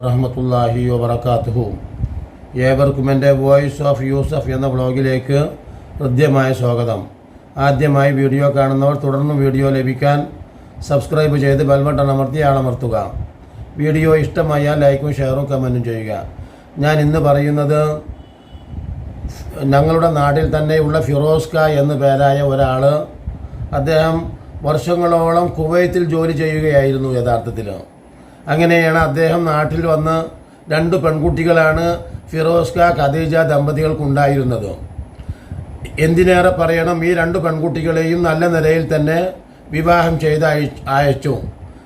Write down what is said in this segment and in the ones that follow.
റഹ്മത്തുല്ലാഹി വബർക്കാത്തുഹു ഏവർക്കും എന്റെ വോയിസ് ഓഫ് യൂസഫ് എന്ന വ്ളോഗിലേക്ക് ഹൃദ്യമായ സ്വാഗതം. ആദ്യമായി വീഡിയോ കാണുന്നവർ തുടർന്നും വീഡിയോ ലഭിക്കാൻ സബ്സ്ക്രൈബ് ചെയ്ത് ബെൽബട്ടൺ അമർത്തി ആളമർത്തുക വീഡിയോ ഇഷ്ടമായാൽ ലൈക്കും ഷെയറും കമന്റും ചെയ്യുക. ഞാൻ ഇന്ന് പറയുന്നത് ഞങ്ങളുടെ നാട്ടിൽ തന്നെയുള്ള ഫിറോസ്ക എന്നു പേരായ ഒരാൾ അദ്ദേഹം വർഷങ്ങളോളം കുവൈത്തിൽ ജോലി ചെയ്യുകയായിരുന്നു യഥാർത്ഥത്തിൽ. അങ്ങനെയാണ് അദ്ദേഹം നാട്ടിൽ വന്ന് രണ്ട് പെൺകുട്ടികളാണ് ഫിറോസ്ക ഖദീജ ദമ്പതികൾക്കുണ്ടായിരുന്നത്. എന്തിനേറെ പറയണം ഈ രണ്ട് പെൺകുട്ടികളെയും നല്ല നിലയിൽ തന്നെ വിവാഹം ചെയ്ത് അയച്ചു.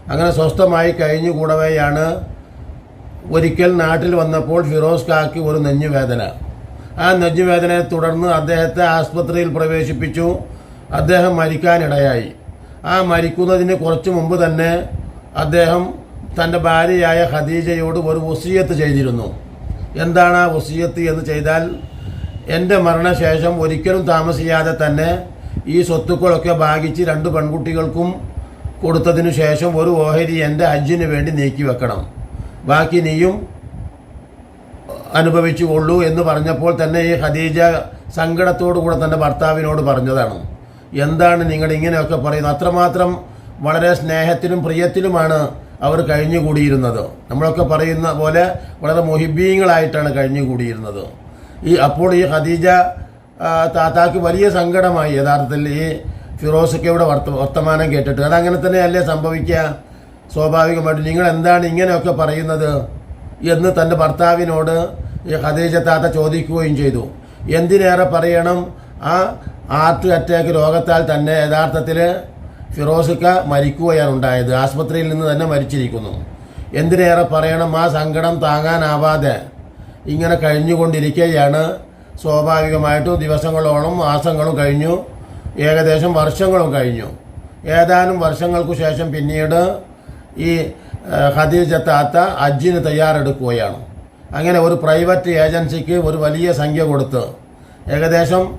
അങ്ങനെ സ്വസ്ഥമായി കഴിഞ്ഞുകൂടവെയാണ് ഒരിക്കൽ നാട്ടിൽ വന്നപ്പോൾ ഫിറോസ് കാക്ക് ഒരു നെഞ്ഞുവേദന. ആ നെഞ്ഞുവേദനയെ തുടർന്ന് അദ്ദേഹത്തെ ആസ്പത്രിയിൽ പ്രവേശിപ്പിച്ചു. അദ്ദേഹം മരിക്കാനിടയായി. ആ മരിക്കുന്നതിന് കുറച്ച് മുമ്പ് തന്നെ അദ്ദേഹം തന്റെ ഭാര്യയായ ഖദീജയോട് ഒരു വസീയത്ത് ചെയ്തിരുന്നു. എന്താണ് ആ വസീയത്ത് എന്ന് ചെയ്താൽ എന്റെ മരണശേഷം ഒരിക്കലും താമസിയാതെ തന്നെ ഈ സ്വത്തുക്കളൊക്കെ ഭാഗിച്ച് രണ്ട് പെൺകുട്ടികൾക്കും കൊടുത്തതിനു ശേഷം ഒരു ഓഹരി എന്റെ ഹജ്ജിന് വേണ്ടി നീക്കി വെക്കണം. ബാക്കി നീയും അനുഭവിച്ചു കൊള്ളൂ എന്ന് പറഞ്ഞപ്പോൾ തന്നെ ഈ ഖദീജ സങ്കടത്തോടു കൂടെ തന്റെ ഭർത്താവിനോട് പറഞ്ഞതാണ്. എന്താണ് നിങ്ങൾ ഇങ്ങനെയൊക്കെ പറയുന്നത്? അത്രമാത്രം വളരെ സ്നേഹത്തിലും പ്രിയത്തിലുമാണ് അവർ കഴിഞ്ഞുകൂടിയിരുന്നത്. നമ്മളൊക്കെ പറയുന്ന പോലെ വളരെ മൊഹിബീങ്ങളായിട്ടാണ് കഴിഞ്ഞുകൂടിയിരുന്നത്. ഈ അപ്പോൾ ഈ ഖദീജ താത്താക്ക് വലിയ സങ്കടമായി. യഥാർത്ഥത്തിൽ ഈ ഫിറോസൊക്കെയുടെ വർത്ത വർത്തമാനം കേട്ടിട്ട്. അതങ്ങനെ തന്നെയല്ലേ സംഭവിക്കുക? സ്വാഭാവികമായിട്ട് നിങ്ങൾ എന്താണ് ഇങ്ങനെയൊക്കെ പറയുന്നത്? എന്ന് തന്റെ ഭർത്താവിനോട് ഈ ഖദീജ താത്ത ചോദിക്കുകയും ചെയ്തു. എന്തിനേറെ പറയണം? ആ ആർട്ട് അറ്റാക്ക് രോഗത്താൽ തന്നെ യഥാർത്ഥത്തിൽ ഫിറോസിക്ക മരിക്കുകയാണ് ഉണ്ടായത്. ആശുപത്രിയിൽ നിന്ന് തന്നെ മരിച്ചിരിക്കുന്നു. എന്തിനേറെ പറയണം? ആ സങ്കടം താങ്ങാനാവാതെ ഇങ്ങനെ കഴിഞ്ഞുകൊണ്ടിരിക്കുകയാണ്. സ്വാഭാവികമായിട്ടും ദിവസങ്ങളോളം മാസങ്ങളും കഴിഞ്ഞു. ഏകദേശം വർഷങ്ങളും കഴിഞ്ഞു. ഏതാനും വർഷങ്ങൾക്കു ശേഷം പിന്നീട് ഈ ഹദീജത്താത്ത ഹജ്ജിന് തയ്യാറെടുക്കുകയാണ്. അങ്ങനെ ഒരു പ്രൈവറ്റ് ഏജൻസിക്ക് ഒരു വലിയ സംഖ്യ കൊടുത്ത് ഏകദേശം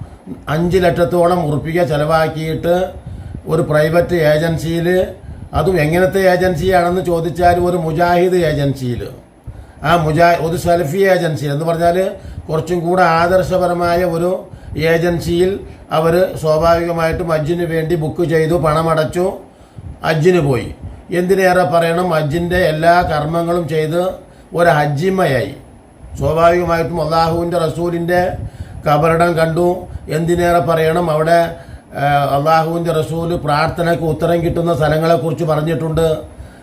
അഞ്ച് ലക്ഷത്തോളം ഉറുപ്പിക ചെലവാക്കിയിട്ട് ഒരു പ്രൈവറ്റ് ഏജൻസിയിൽ അതും എങ്ങനത്തെ ഏജൻസിയാണെന്ന് ചോദിച്ചാൽ ഒരു മുജാഹിദ് ഏജൻസിയിൽ ആ മുജാ ഒരു സെൽഫി ഏജൻസി. എന്ന് പറഞ്ഞാൽ കുറച്ചും കൂടെ ആദർശപരമായ ഒരു ഏജൻസിയിൽ അവർ സ്വാഭാവികമായിട്ടും ഹജ്ജിന് വേണ്ടി ബുക്ക് ചെയ്തു പണമടച്ചു ഹജ്ജിന് പോയി. എന്തിനേറെ പറയണം? അജ്ജിന്റെ എല്ലാ കർമ്മങ്ങളും ചെയ്ത് ഒരു ഹജ്ജിമയായി. സ്വാഭാവികമായിട്ടും അള്ളാഹുവിന്റെ റസൂലിന്റെ കബറിടം കണ്ടു. എന്തിനേറെ പറയണം? അവിടെ അള്ളാഹുവിന്റെ റസൂൽ പ്രാർത്ഥനയ്ക്ക് ഉത്തരം കിട്ടുന്ന സ്ഥലങ്ങളെക്കുറിച്ച് പറഞ്ഞിട്ടുണ്ട്.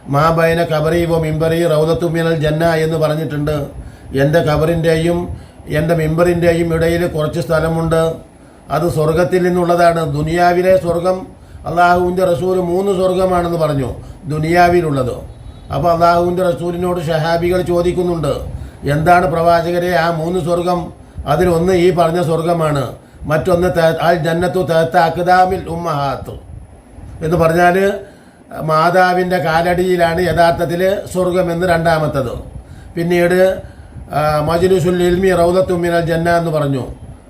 മാബൈന കബറി വോ മിമ്പറി റൗദത്തുമിനൽ ജന്ന എന്ന് പറഞ്ഞിട്ടുണ്ട്. എന്റെ കബറിന്റെയും എന്റെ മിമ്പറിന്റെയും ഇടയിൽ കുറച്ച് സ്ഥലമുണ്ട്. അത് സ്വർഗത്തിൽ നിന്നുള്ളതാണ്. ദുനിയാവിലെ സ്വർഗം അള്ളാഹുവിന്റെ റസൂൽ മൂന്ന് സ്വർഗമാണെന്ന് പറഞ്ഞു. ദുനിയാവിലുള്ളത്. അപ്പോൾ അള്ളാഹുവിന്റെ റസൂലിനോട് ഷഹാബികൾ ചോദിക്കുന്നുണ്ട്. എന്താണ് പ്രവാചകരെ ആ മൂന്ന് സ്വർഗം? അതിലൊന്ന് ഈ പറഞ്ഞ സ്വർഗമാണ്. മറ്റൊന്ന് ആൽ ജന്നത്തു തേത്ത അക്ദാമിൽ ഉമ്മഹാത്ത്. എന്ന് പറഞ്ഞാൽ മാതാവിന്റെ കാലടിയിലാണ് യഥാർത്ഥത്തിൽ സ്വർഗമെന്ന് രണ്ടാമത്തത്. പിന്നീട് മജ്ലിസുൽ ഇൽമി റൗദത്തു മിനൽ ജന്ന എന്ന് പറഞ്ഞു.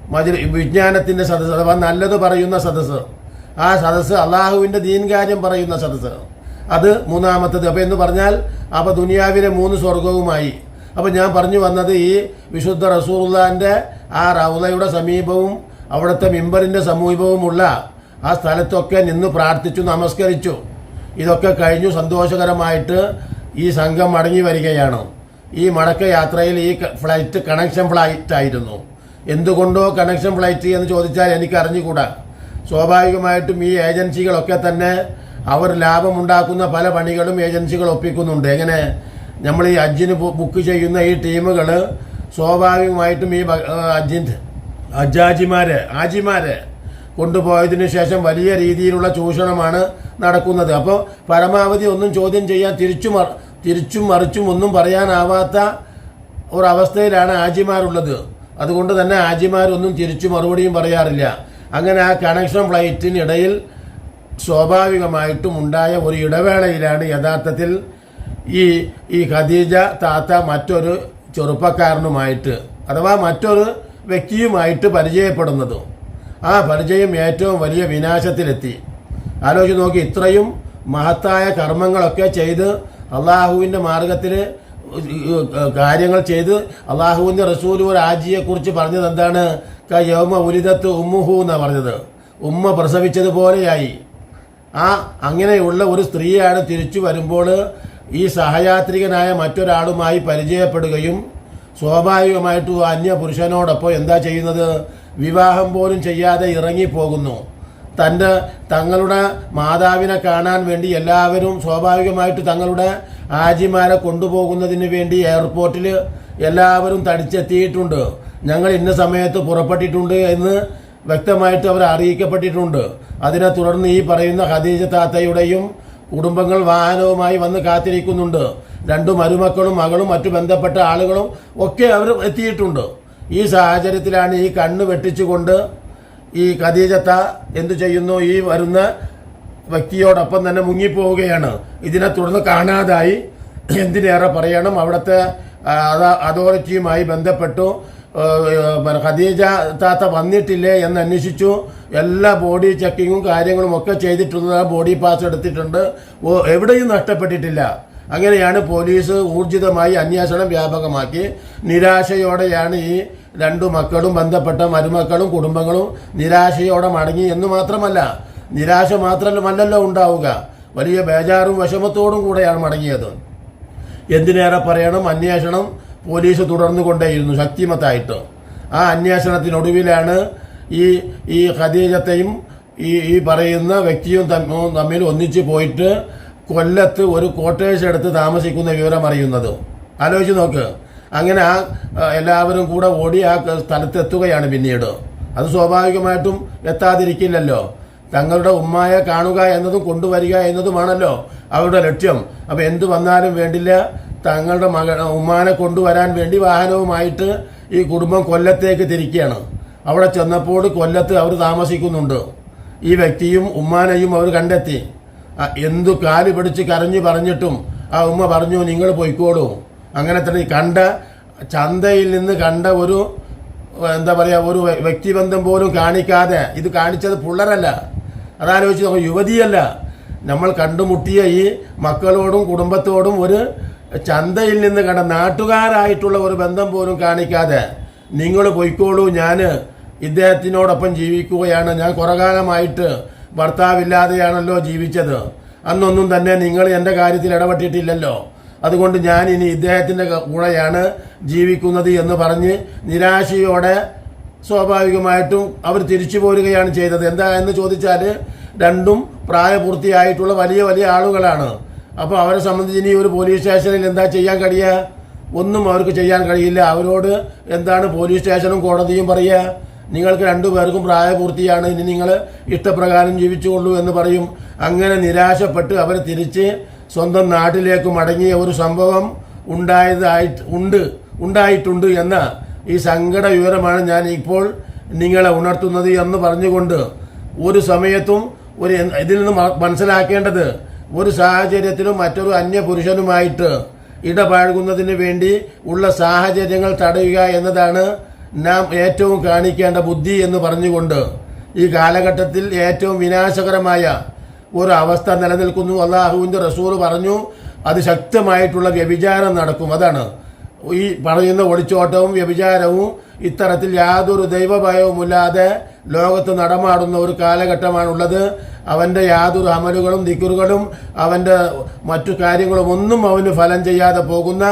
മജ്ലി വിജ്ഞാനത്തിന്റെ സദസ്സ് അഥവാ നല്ലത് പറയുന്ന സദസ്സ്. ആ സദസ്സ് അള്ളാഹുവിന്റെ ദീൻ കാര്യം പറയുന്ന സദസ്സ്. അത് മൂന്നാമത്തത്. അപ്പോൾ എന്ന് പറഞ്ഞാൽ അപ്പോൾ ദുനിയാവിലെ മൂന്ന് സ്വർഗവുമായി അപ്പോൾ ഞാൻ പറഞ്ഞു വന്നത് ഈ വിശുദ്ധ റസൂർലാന്റെ ആ റൗലയുടെ സമീപവും അവിടുത്തെ മിമ്പറിന്റെ സമീപവുമുള്ള ആ സ്ഥലത്തൊക്കെ നിന്ന് പ്രാർത്ഥിച്ചു നമസ്കരിച്ചു. ഇതൊക്കെ കഴിഞ്ഞു. സന്തോഷകരമായിട്ട് ഈ സംഘം മടങ്ങി വരികയാണ്. ഈ മടക്ക യാത്രയിൽ ഈ ഫ്ലൈറ്റ് കണക്ഷൻ ഫ്ലൈറ്റ് ആയിരുന്നു. എന്തുകൊണ്ടോ കണക്ഷൻ ഫ്ലൈറ്റ് എന്ന് ചോദിച്ചാൽ എനിക്ക് അറിഞ്ഞുകൂടാ സ്വാഭാവികമായിട്ടും ഈ ഏജൻസികളൊക്കെ തന്നെ അവർ ലാഭമുണ്ടാക്കുന്ന പല പണികളും ഏജൻസികൾ ഒപ്പിക്കുന്നുണ്ട്. എങ്ങനെ? നമ്മൾ ഈ അജിന് ബുക്ക് ചെയ്യുന്ന ഈ ടീമുകൾ സ്വാഭാവികമായിട്ടും ഈ ബ- ആ, ഹജ്ജിന്റെ ആജിമാരെ കൊണ്ടുപോയതിനു ശേഷം വലിയ രീതിയിലുള്ള ചൂഷണമാണ് നടക്കുന്നത്. അപ്പോൾ പരമാവധി ഒന്നും ചോദ്യം ചെയ്യാൻ തിരിച്ചു തിരിച്ചും മറിച്ചും ഒന്നും പറയാനാവാത്ത ഒരവസ്ഥയിലാണ് ആജിമാരുള്ളത്. അതുകൊണ്ട് തന്നെ ആജിമാരൊന്നും തിരിച്ചു മറുപടിയും പറയാറില്ല. അങ്ങനെ ആ കണക്ഷൻ ഫ്ലൈറ്റിനിടയിൽ സ്വാഭാവികമായിട്ടും ഉണ്ടായ ഒരു ഇടവേളയിലാണ് യഥാർത്ഥത്തിൽ ഈ ഈ ഖദീജ താത്ത മറ്റൊരു ചെറുപ്പക്കാരനുമായിട്ട് അഥവാ മറ്റൊരു വ്യക്തിയുമായിട്ട് പരിചയപ്പെടുന്നത്. ആ പരിചയം ഏറ്റവും വലിയ വിനാശത്തിലെത്തി. ആലോചിച്ച് നോക്കി ഇത്രയും മഹത്തായ കർമ്മങ്ങളൊക്കെ ചെയ്ത് അള്ളാഹുവിന്റെ മാർഗത്തിൽ കാര്യങ്ങൾ ചെയ്ത് അള്ളാഹുവിന്റെ റസൂൽ ഒരു ആജിയെക്കുറിച്ച് പറഞ്ഞത് എന്താണ്? യോമ ഉലിതത്ത് ഉമ്മുഹു എന്നാണ് പറഞ്ഞത്. ഉമ്മ പ്രസവിച്ചതുപോലെയായി. ആ അങ്ങനെയുള്ള ഒരു സ്ത്രീയാണ് തിരിച്ചു വരുമ്പോൾ ഈ സഹയാത്രികനായ മറ്റൊരാളുമായി പരിചയപ്പെടുകയും സ്വാഭാവികമായിട്ടും അന്യ പുരുഷനോടൊപ്പം എന്താ ചെയ്യുന്നത്? വിവാഹം പോലും ചെയ്യാതെ ഇറങ്ങിപ്പോകുന്നു. തന്റെ തങ്ങളുടെ മാതാവിനെ കാണാൻ വേണ്ടി എല്ലാവരും സ്വാഭാവികമായിട്ട് തങ്ങളുടെ ആജിമാരെ കൊണ്ടുപോകുന്നതിന് വേണ്ടി എയർപോർട്ടിൽ എല്ലാവരും തടിച്ചെത്തിയിട്ടുണ്ട്. ഞങ്ങൾ ഇന്ന സമയത്ത് പുറപ്പെട്ടിട്ടുണ്ട് എന്ന് വ്യക്തമായിട്ട് അവർ അറിയിക്കപ്പെട്ടിട്ടുണ്ട്. അതിനെ തുടർന്ന് ഈ പറയുന്ന ഖദീജ താത്തയുടെയും കുടുംബങ്ങൾ വാഹനവുമായി വന്ന് കാത്തിരിക്കുന്നുണ്ട്. രണ്ടു മരുമക്കളും മകളും മറ്റു ബന്ധപ്പെട്ട ആളുകളും ഒക്കെ അവർ എത്തിയിട്ടുണ്ട്. ഈ സാഹചര്യത്തിലാണ് ഈ കണ്ണ് വെട്ടിച്ചുകൊണ്ട് ഈ ഖദീജത്ത എന്തു ചെയ്യുന്നു? ഈ വരുന്ന വ്യക്തിയോടൊപ്പം തന്നെ മുങ്ങിപ്പോവുകയാണ്. ഇതിനെ തുടർന്ന് കാണാതായി. എന്തിനേറെ പറയണം? അവിടുത്തെ അതോറിറ്റിയുമായി ബന്ധപ്പെട്ടു. പിന്നെ ഖദീജ താത്ത വന്നിട്ടില്ലേ എന്ന് അന്വേഷിച്ചു. എല്ലാ ബോഡി ചെക്കിങ്ങും കാര്യങ്ങളും ഒക്കെ ചെയ്തിട്ടുണ്ട്. ബോഡി പാസ് എടുത്തിട്ടുണ്ട്. എവിടെയും നഷ്ടപ്പെട്ടിട്ടില്ല. അങ്ങനെയാണ് പോലീസ് ഊർജിതമായി അന്വേഷണം വ്യാപകമാക്കി. നിരാശയോടെയാണ് ഈ രണ്ടു മക്കളും ബന്ധപ്പെട്ട മരുമക്കളും കുടുംബങ്ങളും നിരാശയോടെ മടങ്ങി എന്ന് മാത്രമല്ല നിരാശ മാത്രമല്ലല്ലോ ഉണ്ടാവുക. വലിയ ബേജാറും വിഷമത്തോടും കൂടെയാണ് മടങ്ങിയത്. എന്തിനേറെ പറയണം? അന്വേഷണം പോലീസ് തുടർന്നു കൊണ്ടേയിരുന്നു ശക്തിമത്തായിട്ട്. ആ അന്വേഷണത്തിനൊടുവിലാണ് ഈ ഈ ഖദീജത്തെയും ഈ ഈ പറയുന്ന വ്യക്തിയും തമ്മ- തമ്മിൽ ഒന്നിച്ച് പോയിട്ട് കൊല്ലത്ത് ഒരു ക്വാർട്ടേഴ്സ് എടുത്ത് താമസിക്കുന്ന വിവരം അറിയുന്നത്. ആലോചിച്ച് നോക്ക്. അങ്ങനെ ആ എല്ലാവരും കൂടെ ഓടി ആ സ്ഥലത്തെത്തുകയാണ് പിന്നീട്. അത് സ്വാഭാവികമായിട്ടും എത്താതിരിക്കില്ലല്ലോ. തങ്ങളുടെ ഉമ്മായെ കാണുക എന്നതും കൊണ്ടുവരിക എന്നതുമാണല്ലോ അവരുടെ ലക്ഷ്യം. അപ്പം എന്ത് വന്നാലും വേണ്ടില്ല തങ്ങളുടെ മക ഉമ്മാനെ കൊണ്ടുവരാൻ വേണ്ടി വാഹനവുമായിട്ട് ഈ കുടുംബം കൊല്ലത്തേക്ക് തിരിക്കുകയാണ്. അവിടെ ചെന്നപ്പോൾ കൊല്ലത്ത് അവർ താമസിക്കുന്നുണ്ട്. ഈ വ്യക്തിയും ഉമ്മാനെയും അവർ കണ്ടെത്തി. എന്തു കാൽ പിടിച്ച് കരഞ്ഞു പറഞ്ഞിട്ടും ആ ഉമ്മ പറഞ്ഞു നിങ്ങൾ പൊയ്ക്കോളൂ. അങ്ങനെ തന്നെ കണ്ട ചന്തയിൽ നിന്ന് കണ്ട ഒരു എന്താ പറയുക ഒരു വ്യ- വ്യക്തിബന്ധം പോലും കാണിക്കാതെ ഇത് കാണിച്ചത് പിള്ളേരല്ല. അതാലോചിച്ച് നമ്മൾ യുവതിയല്ല. നമ്മൾ കണ്ടുമുട്ടിയ ഈ മക്കളോടും കുടുംബത്തോടും ഒരു ചന്തയിൽ നിന്ന് കണ്ട നാട്ടുകാരായിട്ടുള്ള ഒരു ബന്ധം പോലും കാണിക്കാതെ നിങ്ങൾ പൊയ്ക്കോളൂ ഞാൻ ഇദ്ദേഹത്തിനോടൊപ്പം ജീവിക്കുകയാണ്. ഞാൻ കുറേ കാലമായിട്ട് ഭർത്താവില്ലാതെയാണല്ലോ ജീവിച്ചത്. അന്നൊന്നും തന്നെ നിങ്ങൾ എന്റെ കാര്യത്തിൽ ഇടപെട്ടിട്ടില്ലല്ലോ. അതുകൊണ്ട് ഞാൻ ഇനി ഇദ്ദേഹത്തിന്റെ കൂടെയാണ് ജീവിക്കുന്നത് എന്ന് പറഞ്ഞ് നിരാശയോടെ സ്വാഭാവികമായിട്ടും അവർ തിരിച്ചു പോരുകയാണ് ചെയ്തത്. എന്താ എന്ന് ചോദിച്ചാൽ രണ്ടും പ്രായപൂർത്തിയായിട്ടുള്ള വലിയ വലിയ ആളുകളാണ്. അപ്പോൾ അവരെ സംബന്ധിച്ച് ഇനി ഒരു പോലീസ് സ്റ്റേഷനിൽ എന്താ ചെയ്യാൻ കഴിയുക? ഒന്നും അവർക്ക് ചെയ്യാൻ കഴിയില്ല. അവരോട് എന്താണ് പോലീസ് സ്റ്റേഷനും കോടതിയും പറയുക? നിങ്ങൾക്ക് രണ്ടുപേർക്കും പ്രായപൂർത്തിയാണ്. ഇനി നിങ്ങൾ ഇഷ്ടപ്രകാരം ജീവിച്ചുകൊള്ളൂ എന്ന് പറയും. അങ്ങനെ നിരാശപ്പെട്ട് അവർ തിരിച്ച് സ്വന്തം നാട്ടിലേക്ക് മടങ്ങിയ ഒരു സംഭവം ഉണ്ടായതായിട്ട് ഉണ്ട്. ഉണ്ടായിട്ടുണ്ട് എന്ന ഈ സങ്കട വിവരമാണ് ഞാൻ ഇപ്പോൾ നിങ്ങളെ ഉണർത്തുന്നത് എന്ന് പറഞ്ഞുകൊണ്ട് ഒരു സമയത്തും ഒരു ഇതിൽ നിന്ന് മനസ്സിലാക്കേണ്ടത് ഒരു സാഹചര്യത്തിലും മറ്റൊരു അന്യപുരുഷനുമായിട്ട് ഇടപഴകുന്നതിന് വേണ്ടി ഉള്ള സാഹചര്യങ്ങൾ തടയുക എന്നതാണ് നാം ഏറ്റവും കാണിക്കേണ്ട ബുദ്ധി എന്ന് പറഞ്ഞുകൊണ്ട് ഈ കാലഘട്ടത്തിൽ ഏറ്റവും വിനാശകരമായ ഒരു അവസ്ഥ നിലനിൽക്കുന്നു. അള്ളാഹുവിന്റെ റസൂൽ പറഞ്ഞു അത് ശക്തമായിട്ടുള്ള വ്യഭിചാരം നടക്കും. അതാണ് ഈ പറയുന്ന ഒളിച്ചോട്ടവും വ്യഭിചാരവും ഇത്തരത്തിൽ യാതൊരു ദൈവഭയവുമില്ലാതെ ലോകത്ത് നടമാടുന്ന ഒരു കാലഘട്ടമാണുള്ളത്. അവന്റെ യാതൊരു അമലുകളും ദിക്കുറുകളും അവന്റെ മറ്റു കാര്യങ്ങളും ഒന്നും അവന് ഫലം ചെയ്യാതെ പോകുന്ന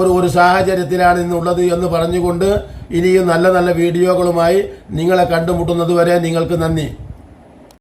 ഒരു ഒരു സാഹചര്യത്തിലാണ് ഇന്നുള്ളത് എന്ന് പറഞ്ഞുകൊണ്ട് ഇനിയും നല്ല നല്ല വീഡിയോകളുമായി നിങ്ങളെ കണ്ടുമുട്ടുന്നതുവരെ നിങ്ങൾക്ക് നന്ദി.